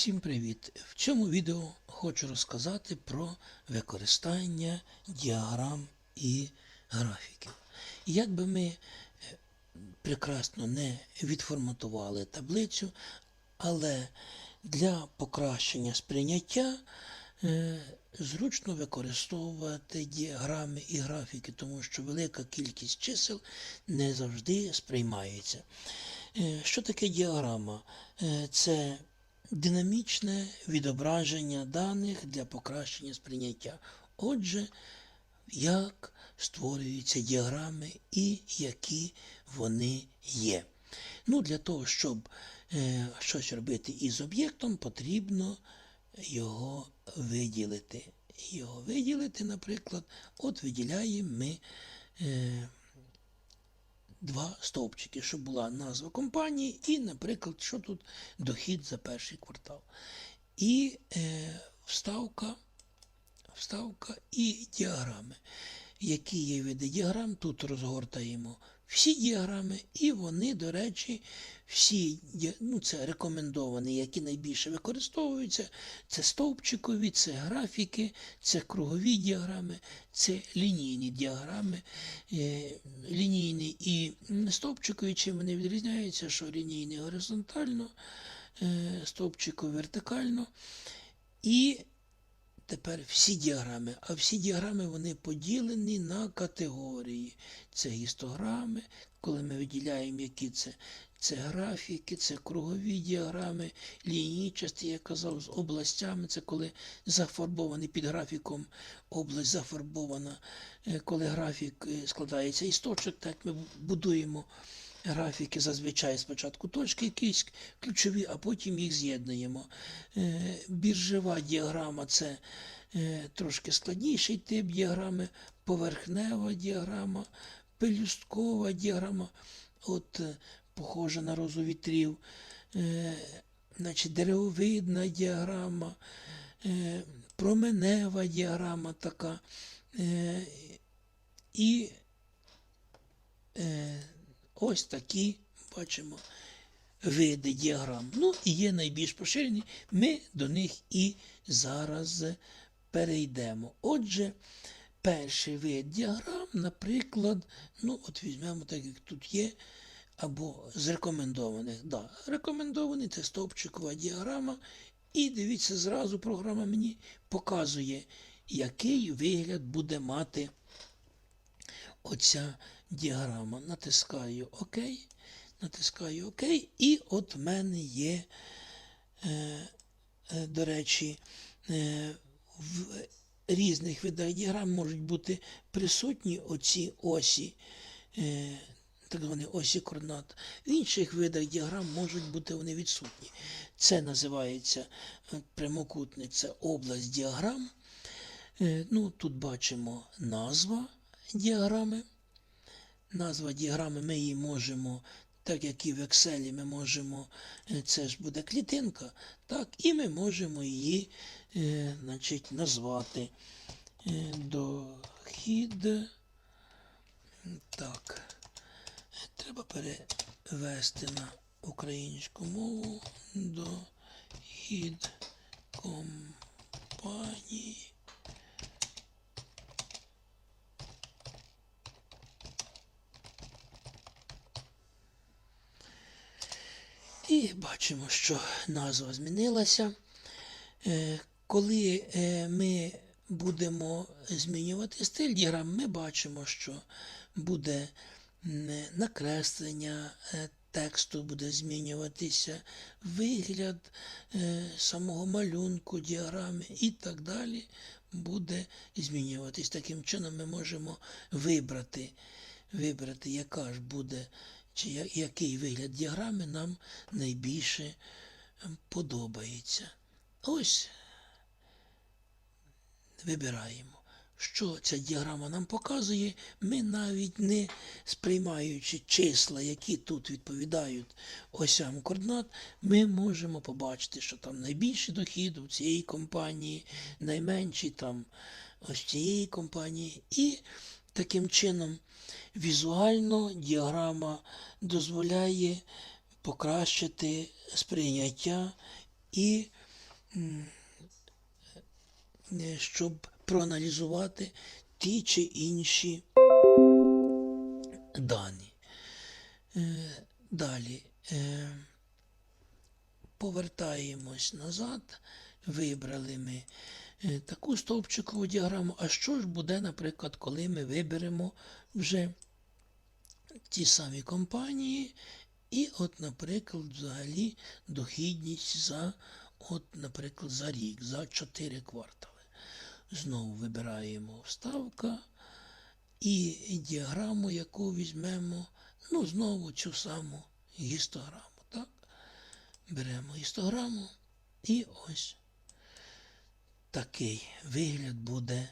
Всім привіт! В цьому відео хочу розказати про використання діаграм і графіків. Як би ми е, прекрасно не відформатували таблицю, але для покращення сприйняття е, зручно використовувати діаграми і графіки, тому що велика кількість чисел не завжди сприймається. Е, Що таке діаграма? Це динамічне відображення даних для покращення сприйняття. Отже, як створюються діаграми і які вони є. Ну, для того, щоб е, щось робити із об'єктом, потрібно його виділити. Його виділити, наприклад, от виділяємо ми е, два стовпчики, щоб була назва компанії і, наприклад, що тут дохід за перший квартал. І е, вставка, вставка і діаграми. Які є види діаграм, тут розгортаємо всі діаграми, і вони, до речі, всі, ну це рекомендовані, які найбільше використовуються. Це стовпчикові, це графіки, це кругові діаграми, це лінійні діаграми. Е, Лінійні і стовпчикові, чим вони відрізняються, що лінійний горизонтально, е, стовпчикові вертикально. І тепер всі діаграми. А всі діаграми вони поділені на категорії. Це гістограми, коли ми виділяємо, які це. Це графіки, це кругові діаграми, лінійчасті, я казав, з областями. Це коли зафарбований під графіком область зафарбована, Е, коли графік е, складається із точок, так ми будуємо графіки зазвичай спочатку точки якісь ключові, а потім їх з'єднуємо. Е, Біржева діаграма це е, трошки складніший тип діаграми, поверхнева діаграма, пелюсткова діаграма, от е, похожа на розу вітрів, значить, деревовидна діаграма, променева діаграма така. І ось такі бачимо види діаграм. Ну і є найбільш поширені. Ми до них і зараз перейдемо. Отже, перший вид діаграм, наприклад, ну от візьмемо так, як тут є, або з рекомендованих. Да, рекомендований це стовпчикова діаграма. І дивіться, зразу програма мені показує, який вигляд буде мати оця діаграма. Натискаю ОК, натискаю ОК, і от в мене є, е, е, до речі, е, в різних видах діаграм можуть бути присутні оці осі. Е, так звані осі координат. В інших видах діаграм можуть бути вони відсутні. Це називається е, прямокутник, це область діаграм. Е, Ну, тут бачимо назва діаграми. Назва діаграми ми її можемо, так як і в Excel, ми можемо, е, це ж буде клітинка, так, і ми можемо її е, значить, назвати е, дохід. Так, треба перевести на українську мову дохід компанії. І бачимо, що назва змінилася. Е, Коли е, ми будемо змінювати стиль діаграм, ми бачимо, що буде накреслення е, тексту, буде змінюватися вигляд самого малюнку діаграми і так далі буде змінюватись. Таким чином ми можемо вибрати, вибрати яка ж буде чи який вигляд діаграми нам найбільше ем, подобається. Ось вибираємо. Що ця діаграма нам показує, ми навіть не сприймаючи числа, які тут відповідають осям координат, ми можемо побачити, що там найбільший дохід у цієї компанії, найменший там ось цієї компанії. І таким чином візуально діаграма дозволяє покращити сприйняття і е, щоб проаналізувати ті чи інші дані. Е, Далі е, повертаємось назад, вибрали ми таку стовпчикову діаграму. А що ж буде, наприклад, коли ми виберемо вже ті самі компанії, і, от, наприклад, взагалі дохідність за, от, наприклад, за рік, за 4 квартали. Знову вибираємо вставка і діаграму, яку візьмемо, ну, знову цю саму гістограму. Так? Беремо гістограму і ось такий вигляд буде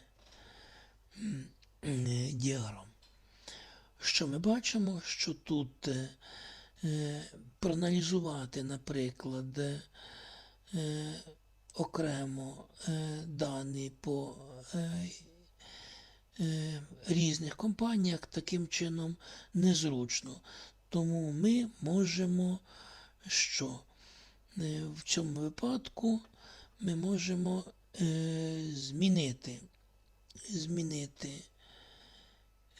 е, діаграм. Що ми бачимо, що тут е, е, проаналізувати, наприклад, окремо дані по різних компаніях таким чином незручно. Тому ми можемо що? В цьому випадку ми можемо змінити, змінити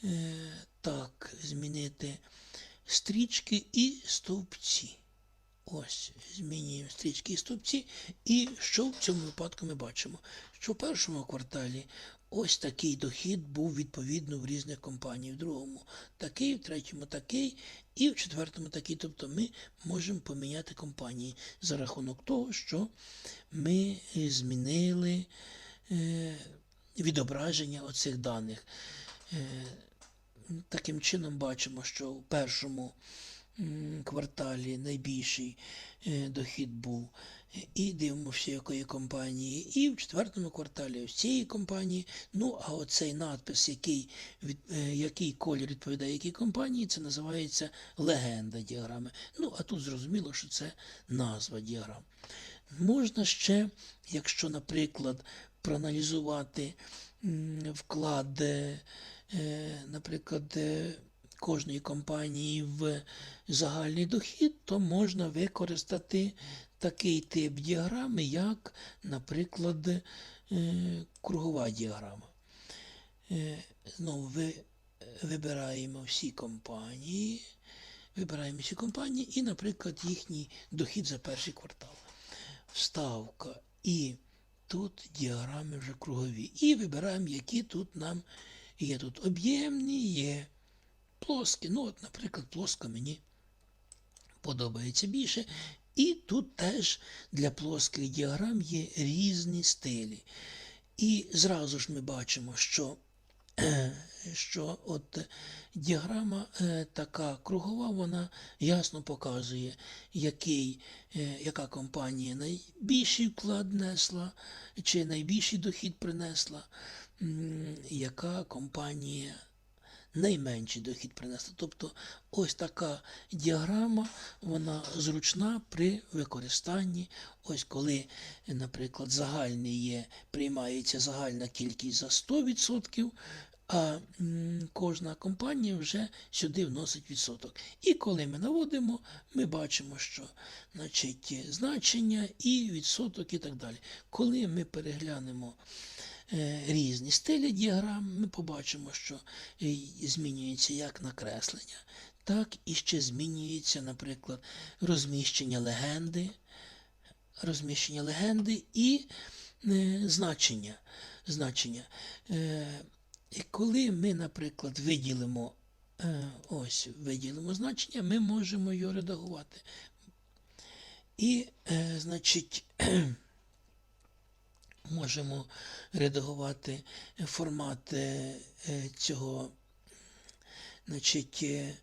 е, так, змінити стрічки і стовпці. Ось, змінюємо стрічки і стовпці. І що в цьому випадку ми бачимо? Що в першому кварталі ось такий дохід був відповідно в різних компаніях, в другому такий, в третьому такий, і в четвертому такий. Тобто ми можемо поміняти компанії за рахунок того, що ми змінили е, відображення оцих даних. Е, Таким чином бачимо, що в першому кварталі найбільший е, дохід був. І дивимося, компанії. І в четвертому кварталі ось цієї компанії. Ну, а оцей надпис, який, від, е, який колір відповідає якій компанії, це називається легенда діаграми. Ну, а тут зрозуміло, що це назва діаграм. Можна ще, якщо, наприклад, проаналізувати вклад, е, е, наприклад, кожної компанії в загальний дохід, то можна використати такий тип діаграми, як, наприклад, е, кругова діаграма. Е, Знову ви, вибираємо всі компанії, вибираємо всі компанії і, наприклад, їхній дохід за перший квартал. Вставка і тут діаграми вже кругові. І вибираємо, які тут нам є тут об'ємні, є плоскі. Ну, от, наприклад, плоска мені подобається більше. І тут теж для плоских діаграм є різні стилі. І зразу ж ми бачимо, що, що от діаграма е, така кругова, вона ясно показує, який, е, яка компанія найбільший вклад несла, чи найбільший дохід принесла, яка компанія найменший дохід принесла. Тобто ось така діаграма, вона зручна при використанні. Ось коли, наприклад, загальний є, приймається загальна кількість за 100%, а кожна компанія вже сюди вносить відсоток. І коли ми наводимо, ми бачимо, що значить, значення і відсоток і так далі. Коли ми переглянемо різні стилі діаграм, ми побачимо, що е, змінюється як накреслення, так і ще змінюється, наприклад, розміщення легенди, розміщення легенди і е, значення. значення. Е, і коли ми, наприклад, виділимо е, ось виділимо значення, ми можемо його редагувати. І, е, значить, можемо редагувати формат е, е, цього, значить, е,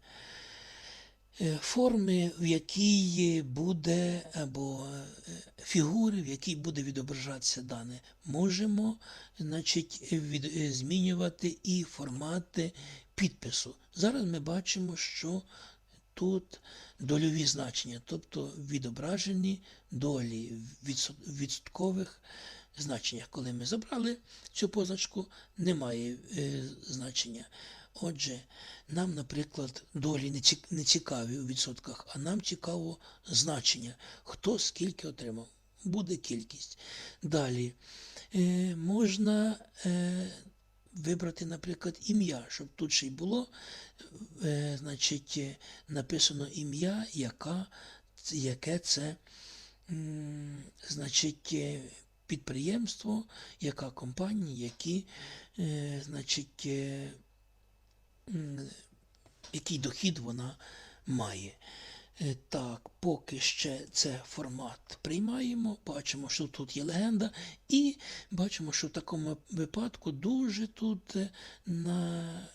форми, в якій буде, або фігури, в якій буде відображатися дане. Можемо, значить, від, змінювати і формати підпису. Зараз ми бачимо, що тут дольові значення, тобто відображені долі відсоткових значеннях. Коли ми забрали цю позначку, немає е, значення. Отже, нам, наприклад, долі не цікаві у відсотках, а нам цікаво значення, хто скільки отримав. буде кількість. Далі е, можна е, вибрати, наприклад, ім'я, щоб тут ще й було е, значить, е, написано ім'я, яка, яке це м, значить, е, підприємство, яка компанія, які, е, значить, е, який дохід вона має. Е, Так, поки ще це формат приймаємо, бачимо, що тут є легенда, і бачимо, що в такому випадку дуже тут е, на,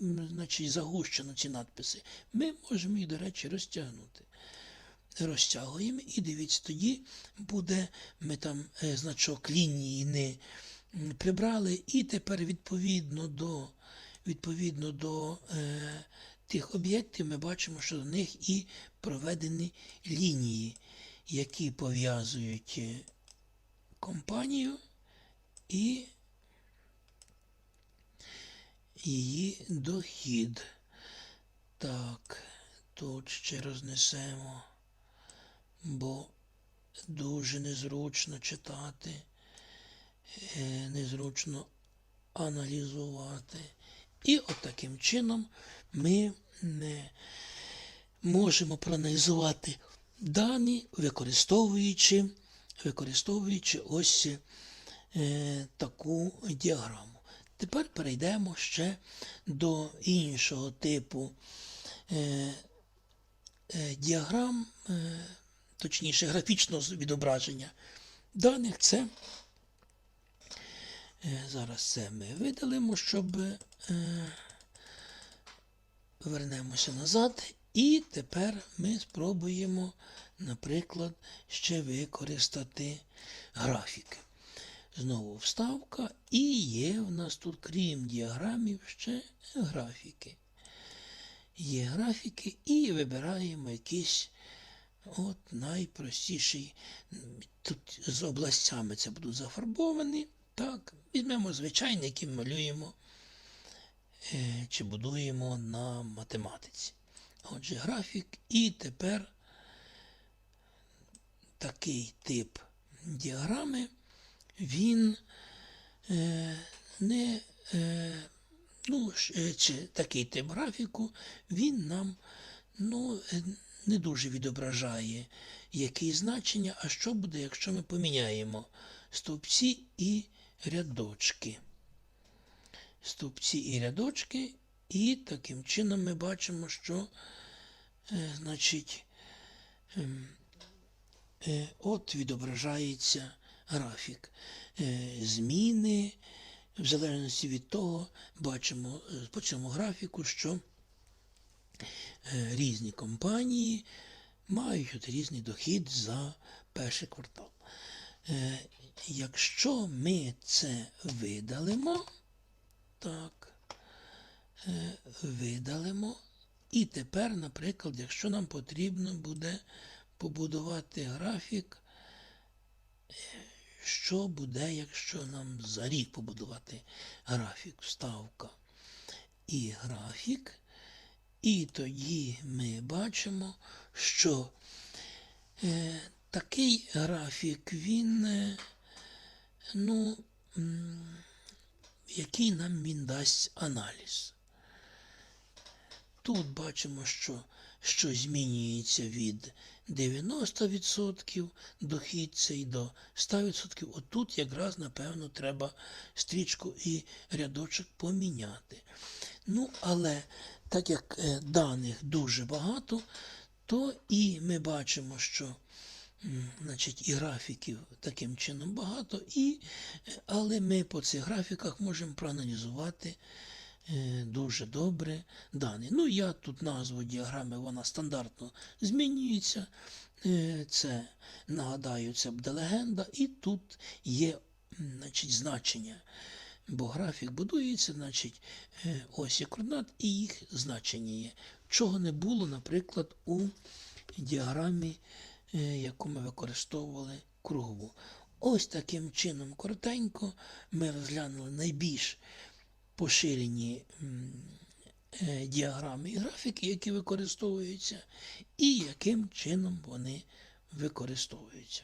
значить, загущено ці надписи. Ми можемо їх, до речі, розтягнути. Розтягуємо і дивіться, тоді буде, ми там е, значок лінії не прибрали, і тепер відповідно до, відповідно до е, тих об'єктів ми бачимо, що до них і проведені лінії, які пов'язують е, компанію і її дохід. Так, тут ще рознесемо, бо дуже незручно читати, е, незручно аналізувати. І от таким чином ми не можемо проаналізувати дані, використовуючи, використовуючи ось е, таку діаграму. Тепер перейдемо ще до іншого типу е, діаграм, точніше графічного відображення даних. Це е, зараз це ми видалимо, щоб е, вернемося назад. І тепер ми спробуємо, наприклад, ще використати графіки. Знову вставка, і є в нас тут, крім діаграмів, ще графіки. Є графіки і вибираємо якийсь от найпростіший. Тут з областями це будуть зафарбовані. Так, візьмемо звичайний, який малюємо е, чи будуємо на математиці. Отже, графік, і тепер такий тип діаграми, він е, не, е, ну, чи такий тип графіку, він нам ну, не дуже відображає які значення, а що буде, якщо ми поміняємо стовпці і рядочки. Стовпці і рядочки, і таким чином ми бачимо, що е, значить, ем, е, от відображається графік. Е, зміни, в залежності від того, бачимо е, по цьому графіку, що різні компанії мають різний дохід за перший квартал. Е, Якщо ми це видалимо, так, е, видалимо. І тепер, наприклад, якщо нам потрібно буде побудувати графік, е, що буде, якщо нам за рік побудувати графік, вставка і графік, і тоді ми бачимо, що е, такий графік, він, е, ну, який нам він дасть аналіз. Тут бачимо, що, що змінюється від 90% дохід цей до 100%. Отут якраз, напевно, треба стрічку і рядочок поміняти. Ну, але так як е, даних дуже багато, то і ми бачимо, що значить, і графіків таким чином багато, і, е, але ми по цих графіках можемо проаналізувати е, дуже добре дані. Ну, я тут назву діаграми, вона стандартно змінюється. Це, нагадаю, це буде легенда, і тут є значить, значення. Бо графік будується, значить, е, ось є координат і їх значення є. Чого не було, наприклад, у діаграмі, е, яку ми використовували кругову. Ось таким чином, коротенько, ми розглянули найбільш поширені е, діаграми і графіки, які використовуються, і яким чином вони використовуються.